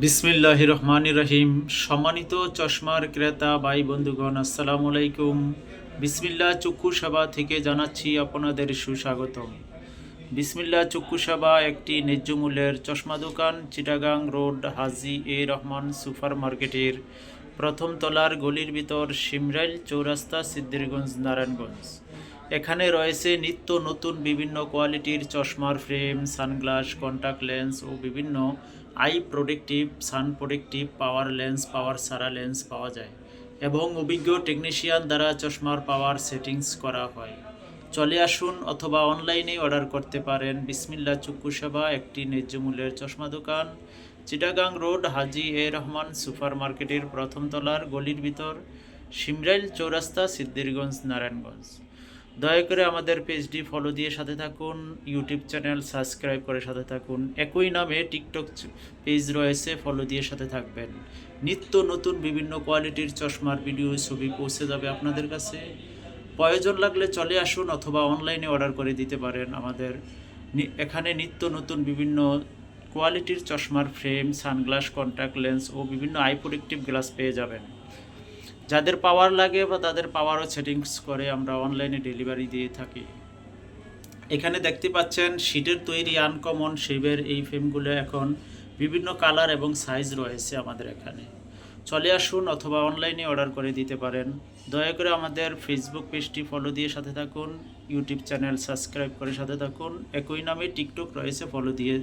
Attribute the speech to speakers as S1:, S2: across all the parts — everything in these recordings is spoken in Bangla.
S1: বিসমিল্লাহ রহমান রহিম। সম্মানিত চশমার ক্রেতা, ভাই, বন্ধুগণ, আসসালামু আলাইকুম। বিসমিল্লাহ চক্ষু সেবা থেকে জানাচ্ছি আপনাদের সুস্বাগতম। বিসমিল্লাহ চক্ষু সেবা একটি ন্যায্য মূল্যের চশমা দোকান, Chittagong road, Haji A Rahman super মার্কেটের প্রথম তলার গলির ভিতর সিমরাইল চৌরাস্তা সিদ্দিরগঞ্জ নারায়ণগঞ্জ। এখানে রয়েছে নিত্য নতুন বিভিন্ন কোয়ালিটির চশমার ফ্রেম, সানগ্লাস, কন্টাক্ট লেন্স ও বিভিন্ন eye protective sun protective power lens, power সারা লেন্স পাওয়া যায় এবং অভিজ্ঞ টেকনিশিয়ান দ্বারা চশমার পাওয়ার সেটিংস করা হয়। চলে আসুন অথবা অনলাইনে অর্ডার করতে পারেন। বিসমিল্লা চক্ষু সেবা, একটি ন্যায্য মূল্যের চশমা দোকান। Chittagong road, Haji A Rahman super মার্কেটের প্রথম তলার গলির ভিতর, সিমরাইল চৌরাস্তা সিদ্দিরগঞ্জ নারায়ণগঞ্জ। দয়া করে আমাদের পেজটি ফলো দিয়ে সাথে থাকুন ইউটিউব চ্যানেল সাবস্ক্রাইব করে সাথে থাকুন। একই নামে টিকটক পেজ রয়েছে ফলো দিয়ে সাথে থাকবেন। নিত্য নতুন বিভিন্ন কোয়ালিটির চশমার ভিডিও ছবি পৌঁছে যাবে আপনাদের কাছে। প্রয়োজন লাগলে চলে আসুন অথবা অনলাইনে অর্ডার করে দিতে পারেন আমাদের। এখানে নিত্য নতুন বিভিন্ন কোয়ালিটির চশমার ফ্রেম সানগ্লাস কন্ট্যাক্ট লেন্স ও বিভিন্ন আই গ্লাস পেয়ে যাবেন। যাদের পাওয়ার লাগে বা তাদের পাওয়ারও সেটিংস করে আমরা অনলাইনে ডেলিভারি দিয়ে থাকি। এখানে দেখতে পাচ্ছেন শীটের তৈরি আনকমন শেপের এই ফ্রেমগুলো এখন বিভিন্ন কালার এবং সাইজ রয়েছে আমাদের এখানে। চলে আসুন অথবা অনলাইনে অর্ডার করে দিতে পারেন। দয়া করে আমাদের ফেসবুক পেজটি ফলো দিয়ে সাথে থাকুন ইউটিউব চ্যানেল সাবস্ক্রাইব করে সাথে থাকুন, একই নামে টিকটক রয়েছে ফলো দিয়ে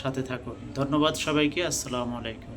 S1: সাথে থাকুন। ধন্যবাদ সবাইকে, আসসালামু আলাইকুম।